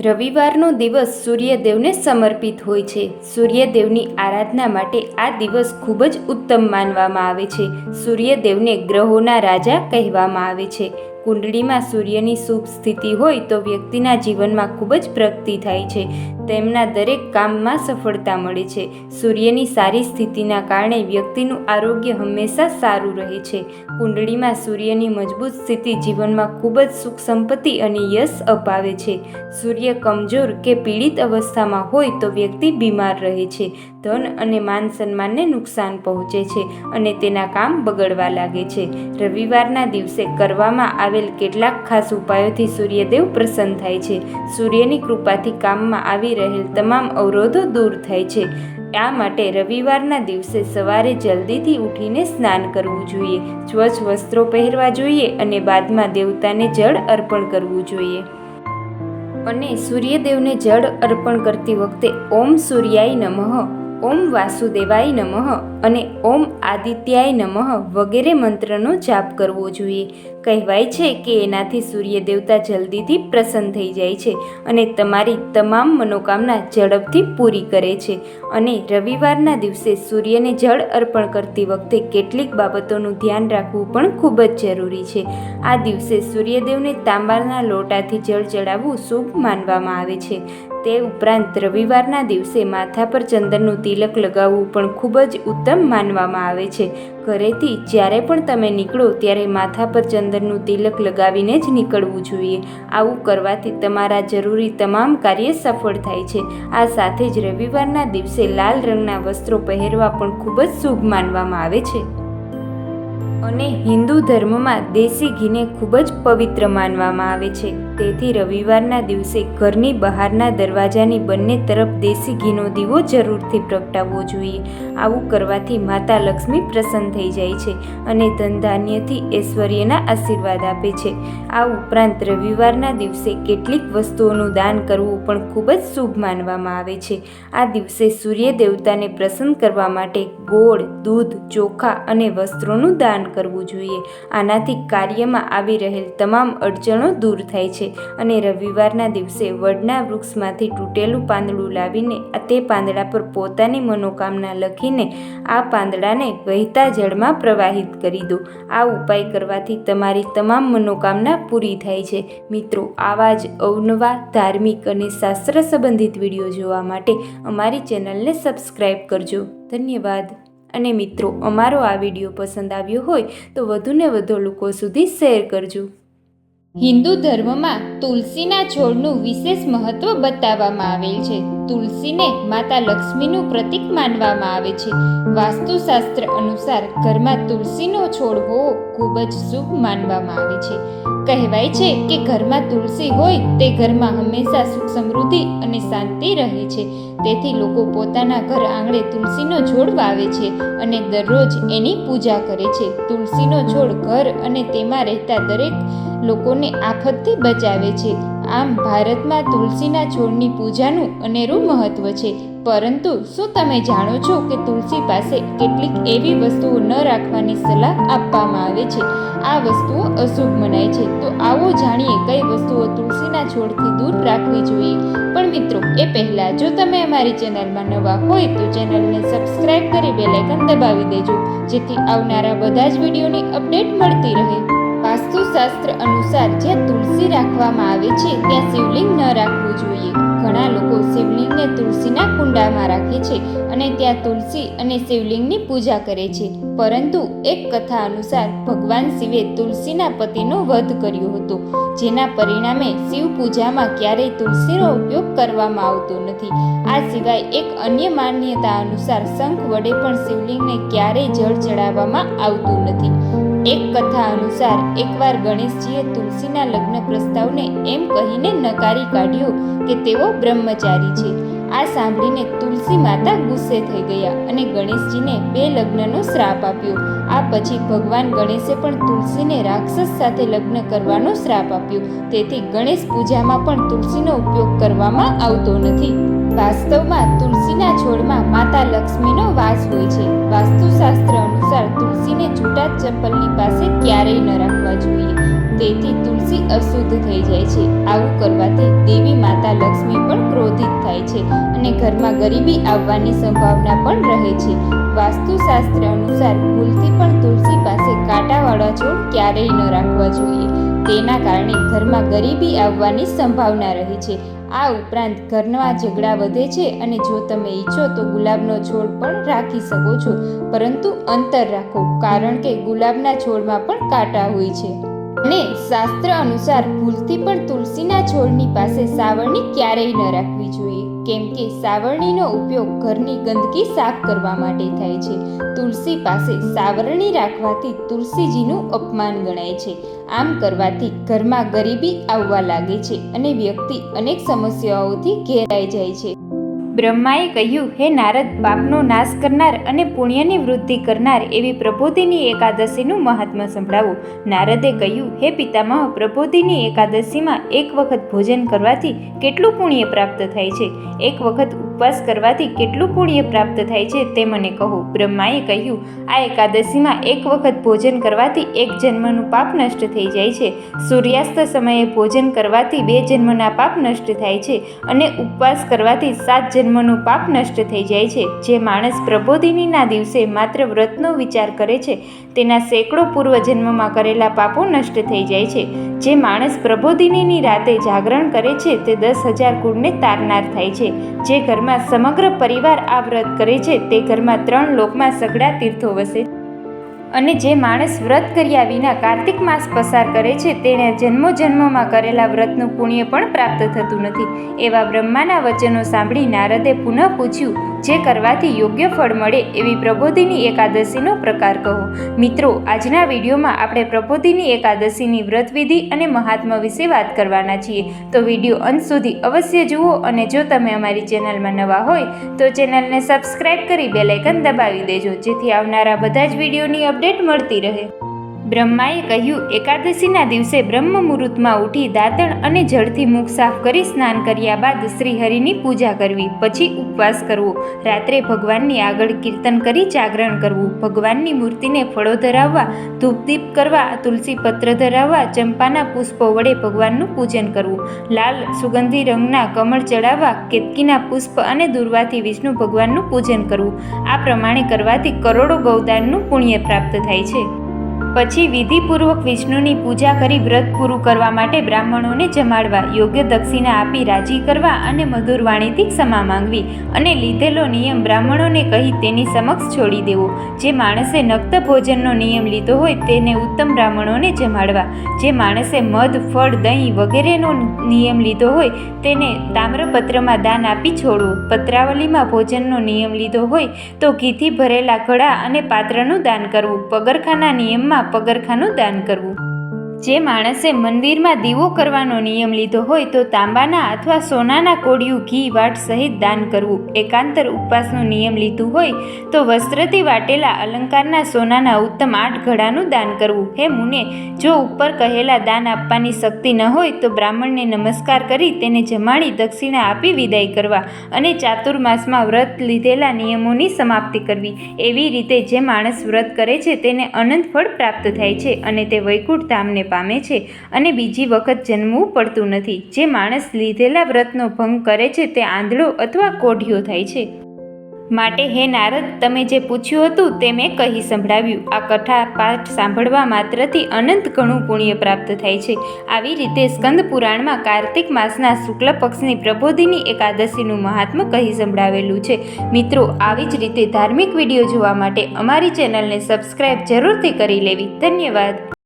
રવિવારનો દિવસ સૂર્યદેવને સમર્પિત હોય છે. સૂર્યદેવની આરાધના માટે આ દિવસ ખૂબ જ ઉત્તમ માનવામાં આવે છે. સૂર્યદેવને ગ્રહોના રાજા કહેવામાં આવે છે. કુંડળીમાં સૂર્યની શુભ સ્થિતિ હોય તો વ્યક્તિના જીવનમાં ખૂબ જ પ્રગતિ થાય છે. તેમના દરેક કામમાં સફળતા મળે છે. સૂર્યની સારી સ્થિતિના કારણે વ્યક્તિનું આરોગ્ય હંમેશા સારું રહે છે. કુંડળીમાં સૂર્યની મજબૂત સ્થિતિ જીવનમાં ખૂબ જ સુખ સંપત્તિ અને યશ અપાવે છે. સૂર્ય કમજોર કે પીડિત અવસ્થામાં હોય તો વ્યક્તિ બીમાર રહે છે. ધન અને માન સન્માનને નુકસાન પહોંચે છે અને તેના કામ બગડવા લાગે છે. રવિવારના દિવસે કરવામાં આવેલ કેટલાક ખાસ ઉપાયોથી સૂર્યદેવ પ્રસન્ન થાય છે. સૂર્યની કૃપાથી કામમાં આવી રહેલ તમામ અવરોધો દૂર થાય છે. આ માટે રવિવારના દિવસે સવારે જલ્દીથી ઉઠીને સ્નાન કરવું જોઈએ. સ્વચ્છ વસ્ત્રો પહેરવા જોઈએ અને બાદમાં દેવતાને જળ અર્પણ કરવું જોઈએ. અને સૂર્યદેવને જળ અર્પણ કરતી વખતે ઓમ સૂર્યાય નમઃ, ઓમ વાસુદેવાય નમઃ અને ઓમ આદિત્યાય નમઃ વગેરે મંત્રનો જાપ કરવો જોઈએ. કહેવાય છે કે એનાથી સૂર્ય દેવતા જલ્દીથી પ્રસન્ન થઈ જાય છે અને તમારી તમામ મનોકામના ઝડપથી પૂરી કરે છે. અને રવિવારના દિવસે સૂર્યને જળ અર્પણ કરતી વખતે કેટલીક બાબતોનું ધ્યાન રાખવું પણ ખૂબ જ જરૂરી છે. આ દિવસે સૂર્યદેવને તાંબાના લોટાથી જળ ચડાવવું શુભ માનવામાં આવે છે. તે ઉપરાંત રવિવારના દિવસે માથા પર ચંદનનું તિલક લગાવવું પણ ખૂબ જ ઉત્તમ માનવામાં આવે છે. ઘરેથી જ્યારે પણ તમે નીકળો ત્યારે માથા પર ચંદનનું તિલક લગાવીને જ નીકળવું જોઈએ. આવું કરવાથી તમારા જરૂરી તમામ કાર્ય સફળ થાય છે. આ સાથે જ રવિવારના દિવસે લાલ રંગના વસ્ત્રો પહેરવા પણ ખૂબ જ શુભ માનવામાં આવે છે. અને હિન્દુ ધર્મમાં દેશી ઘીને ખૂબ જ પવિત્ર માનવામાં આવે છે. તેથી રવિવારના દિવસે ઘરની બહારના દરવાજાની બંને તરફ દેશી ઘીનો દીવો જરૂરથી પ્રગટાવવો જોઈએ. આવું કરવાથી માતા લક્ષ્મી પ્રસન્ન થઈ જાય છે અને ધનધાન્યથી ઐશ્વર્યના આશીર્વાદ આપે છે. આ ઉપરાંત રવિવારના દિવસે કેટલીક વસ્તુઓનું દાન કરવું પણ ખૂબ જ શુભ માનવામાં આવે છે. આ દિવસે સૂર્ય દેવતાને પ્રસન્ન કરવા માટે ગોળ, દૂધ, ચોખા અને વસ્ત્રોનું દાન કરવું જોઈએ. આનાથી કાર્યમાં આવી રહેલ તમામ અડચણો દૂર થાય છે. અને રવિવારના દિવસે વડના વૃક્ષમાંથી તૂટેલું પાંદડું લાવીને તે પાંદડા પર પોતાની મનોકામના લખીને આ પાંદડાને વહેતા જળમાં પ્રવાહિત કરી દો. આ ઉપાય કરવાથી તમારી તમામ મનોકામના પૂરી થાય છે. મિત્રો, આવા જ અવનવા ધાર્મિક અને શાસ્ત્ર સંબંધિત વીડિયો જોવા માટે અમારી ચેનલને સબસ્ક્રાઈબ કરજો. ધન્યવાદ. અને મિત્રો, અમારો આ વીડિયો પસંદ આવ્યો હોય તો વધુને વધુ લોકો સુધી શેર કરજો. હિન્દુ ધર્મમાં તુલસીના છોડનું વિશેષ મહત્વ બતાવવામાં આવેલ છે. તુલસીને માતા લક્ષ્મીનું પ્રતીક માનવામાં આવે છે. વાસ્તુશાસ્ત્ર અનુસાર ઘરમાં તુલસીનો છોડ હોવો ખૂબ જ શુભ માનવામાં આવે છે. કહેવાય છે કે ઘરમાં તુલસી હોય તે ઘરમાં હંમેશા સુખ સમૃદ્ધિ અને શાંતિ રહે છે. તેથી લોકો પોતાના ઘર આંગણે તુલસીનો છોડ વાવે છે અને દરરોજ એની પૂજા કરે છે. તુલસીનો છોડ ઘર અને તેમાં રહેતા દરેક લોકોને આફતથી બચાવે છે. આમ ભારતમાં તુલસીના છોડની પૂજાનું અનેરું મહત્વ છે. પરંતુ શું તમે જાણો છો કે તુલસી પાસે કેટલીક એવી વસ્તુઓ ન રાખવાની સલાહ આપવામાં આવે છે? આ વસ્તુઓ અશુભ મનાય છે. તો આવો જાણીએ કઈ વસ્તુઓ તુલસીના છોડથી દૂર રાખવી જોઈએ. પણ મિત્રો, એ પહેલાં જો તમે અમારી ચેનલમાં નવા હોય તો ચેનલને સબસ્ક્રાઈબ કરી બેલાઇકન દબાવી દેજો. જેથી આવનારા બધા જ વિડીયોની અપડેટ મળતી રહે. વાસ્તુશાસ્ત્ર અનુસાર જ્યાં તુલસી રાખવામાં આવે છે, ત્યાં શિવલિંગ ન રાખવું જોઈએ. ઘણા લોકો શિવલિંગને તુલસીના કુંડામાં રાખે છે અને ત્યાં તુલસી અને શિવલિંગની પૂજા કરે છે. પરંતુ એક કથા અનુસાર ભગવાન શિવે તુલસીના પતિનો વધ કર્યો હતો, જેના પરિણામે શિવ પૂજામાં ક્યારેય તુલસીનો ઉપયોગ કરવામાં આવતો નથી. આ સિવાય એક અન્ય માન્યતા અનુસાર શંખ વડે પણ શિવલિંગને ક્યારેય જળ ચડાવવામાં આવતું નથી. એક કથા અનુસાર એકવાર ગણેશજીએ તુલસીના લગ્ન પ્રસ્તાવને એમ કહીને નકારી કાઢ્યો કે તેઓ બ્રહ્મચારી છે. આ સાંભળીને તુલસી માતા ગુસ્સે થઈ ગયા અને ગણેશજીને બે લગ્નનો શ્રાપ આપ્યો. આ પછી ભગવાન ગણેશે પણ તુલસીને રાક્ષસ સાથે લગ્ન કરવાનો શ્રાપ આપ્યો. તેથી ગણેશ પૂજામાં પણ તુલસીનો ઉપયોગ કરવામાં આવતો નથી. વાસ્તવમાં તુલસીના છોડમાં માતા લક્ષ્મીનો વાસ હોય છે. વાસ્તુશાસ્ત્ર અનુસાર તુલસીને છૂટા ચપ્પલની પાસે ક્યારેય ન રાખવા જોઈએ. તેથી તુલસી અશુદ્ધ થઈ જાય છે. આવું કરવાથી દેવી માતા લક્ષ્મી પણ ક્રોધિત થાય છે અને ઘરમાં ગરીબી આવવાની સંભાવના પણ રહે છે. વાસ્તુશાસ્ત્ર અનુસાર ભૂલથી પણ તુલસી પાસે કાંટાવાળા છોડ ક્યારેય ન રાખવા જોઈએ. તેના કારણે ઘરમાં ગરીબી આવવાની સંભાવના રહે છે. આ ઉપરાંત ઘરના ઝઘડા વધે છે અને જો તમે ઈચ્છો તો ગુલાબનો છોડ પણ રાખી શકો છો. પરંતુ અંતર રાખો, કારણ કે ગુલાબના છોડમાં પણ કાંટા હોય છે. અને શાસ્ત્ર અનુસાર ભૂલથી પણ તુલસીના છોડની પાસે સાવરણી ક્યારેય ન રાખવી જોઈએ. કેમ કે સાવરણીનો ઉપયોગ ઘરની ગંદકી સાફ કરવા માટે થાય છે. તુલસી પાસે સાવરણી રાખવાથી તુલસીજીનું અપમાન ગણાય છે. આમ કરવાથી ઘરમાં ગરીબી આવવા લાગે છે અને વ્યક્તિ અનેક સમસ્યાઓથી ઘેરાઈ જાય છે. બ્રહ્માએ કહ્યું, હે નારદ, પાપનો નાશ કરનાર અને પુણ્યની વૃદ્ધિ કરનાર એવી પ્રબોધિની એકાદશીનું મહાત્મ્ય સંભળાવો. નારદે કહ્યું, હે પિતામહ, પ્રબોધિની એકાદશીમાં એક વખત ભોજન કરવાથી કેટલું પુણ્ય પ્રાપ્ત થાય છે? એક વખત ઉપવાસ કરવાથી કેટલું પુણ્ય પ્રાપ્ત થાય છે તે મને કહો. બ્રહ્માએ કહ્યું, આ એકાદશીમાં એક વખત ભોજન કરવાથી એક જન્મનું પાપ નષ્ટ થઈ જાય છે. સૂર્યાસ્ત સમયે ભોજન કરવાથી બે જન્મના પાપ નષ્ટ થાય છે અને ઉપવાસ કરવાથી સાત જન્મનું પાપ નષ્ટ થઈ જાય છે. જે માણસ પ્રબોધિનીના દિવસે માત્ર વ્રતનો વિચાર કરે છે, તેના સેંકડો પૂર્વજન્મમાં કરેલા પાપો નષ્ટ થઈ જાય છે. જે માણસ પ્રબોધિનીની રાતે જાગરણ કરે છે, તે દસ હજાર કુળને તારનાર થાય છે. જે ઘરમાં સમગ્ર પરિવાર આ વ્રત કરે છે. તે ઘરમાં ત્રણ લોકમાં સઘળા તીર્થો વસે. અને જે માણસ વ્રત કર્યા વિના કાર્તિક માસ પસાર કરે છે તેણે જન્મો જન્મમાં કરેલા વ્રતનું પુણ્ય પણ પ્રાપ્ત થતું નથી. એવા બ્રહ્માના વચનો સાંભળી નારદે પુનઃ પૂછ્યું, જે કરવાથી યોગ્ય ફળ મળે એવી પ્રબોધિની એકાદશીનો પ્રકાર કહો. મિત્રો, આજના વિડીયોમાં આપણે પ્રબોધિની એકાદશીની વ્રતવિધિ અને મહાત્મા વિશે વાત કરવાના છીએ. તો વીડિયો અંત સુધી અવશ્ય જુઓ અને જો તમે અમારી ચેનલમાં નવા હોય, તો ચેનલને સબસ્ક્રાઇબ કરી બેલાઇકન દબાવી દેજો, જેથી આવનારા બધા જ વિડીયોની અપડેટ મળતી રહે. બ્રહ્માએ કહ્યું, એકાદશીના દિવસે બ્રહ્મ મુહૂર્તમાં ઉઠી દાંતણ અને જળથી મુખ સાફ કરી સ્નાન કર્યા બાદ શ્રીહરિની પૂજા કરવી, પછી ઉપવાસ કરવો. રાત્રે ભગવાનની આગળ કીર્તન કરી જાગરણ કરવું. ભગવાનની મૂર્તિને ફળો ધરાવવા, ધૂપદીપ કરવા તુલસી પત્ર ધરાવવા, ચંપાના પુષ્પો વડે ભગવાનનું પૂજન કરવું. લાલ સુગંધી રંગના કમળ ચડાવવા, કેતકીના પુષ્પ અને દુર્વાથી વિષ્ણુ ભગવાનનું પૂજન કરવું. આ પ્રમાણે કરવાથી કરોડો ગૌદાનનું પુણ્ય પ્રાપ્ત થાય છે. પછી વિધિપૂર્વક વિષ્ણુની પૂજા કરી વ્રત પૂરું કરવા માટે બ્રાહ્મણોને જમાડવા, યોગ્ય દક્ષિણા આપી, રાજી કરવા અને મધુર વાણીથી ક્ષમા માંગવી અને લીધેલો નિયમ બ્રાહ્મણોને કહી તેની સમક્ષ છોડી દેવો. જે માણસે નક્ત ભોજનનો નિયમ લીધો હોય તેને ઉત્તમ બ્રાહ્મણોને જમાડવા. જે માણસે મધ, ફળ, દહીં વગેરેનો નિયમ લીધો હોય તેને તામ્રપત્રમાં દાન આપી છોડવું. પત્રાવલીમાં ભોજનનો નિયમ લીધો હોય તો ઘીથી ભરેલા ઘડા અને પાત્રનું દાન કરવું. પગરખાના નિયમમાં પગરખાનું દાન કરવું. જે માણસે મંદિરમાં દીવો કરવાનો નિયમ લીધો હોય તો તાંબાના અથવા સોનાના કોડિયું ઘી, વાટ સહિત દાન કરવું. એકાંતર ઉપવાસનો નિયમ લીધું હોય તો વસ્ત્રથી વાટેલા અલંકારના સોનાના ઉત્તમ આઠ ઘડાનું દાન કરવું. હે મુને, જો ઉપર કહેલા દાન આપવાની શક્તિ ન હોય તો બ્રાહ્મણને નમસ્કાર કરી તેને જમાડી દક્ષિણા આપી વિદાય કરવા અને ચાતુર્માસમાં વ્રત લીધેલા નિયમોની સમાપ્તિ કરવી. એવી રીતે જે માણસ વ્રત કરે છે તેને અનંત ફળ પ્રાપ્ત થાય છે અને તે વૈકુંઠ ધામને પામે છે અને બીજી વખત જન્મવું પડતું નથી. જે માણસ લીધેલા વ્રતનો ભંગ કરે છે તે આંધળો અથવા કોઢિયો થાય છે. માટે હે નારદ, તમે જે પૂછ્યું હતું તે મેં કહી સંભળાવ્યું. આ કથા પાઠ સાંભળવા માત્રથી અનંત ઘણું પુણ્ય પ્રાપ્ત થાય છે. આવી રીતે સ્કંદ પુરાણમાં કાર્તિક માસના શુક્લ પક્ષની પ્રબોધિની એકાદશીનું મહાત્મ કહી સંભળાવેલું છે. મિત્રો, આવી જ રીતે ધાર્મિક વીડિયો જોવા માટે અમારી ચેનલને સબસ્ક્રાઇબ જરૂરથી કરી લેવી. ધન્યવાદ.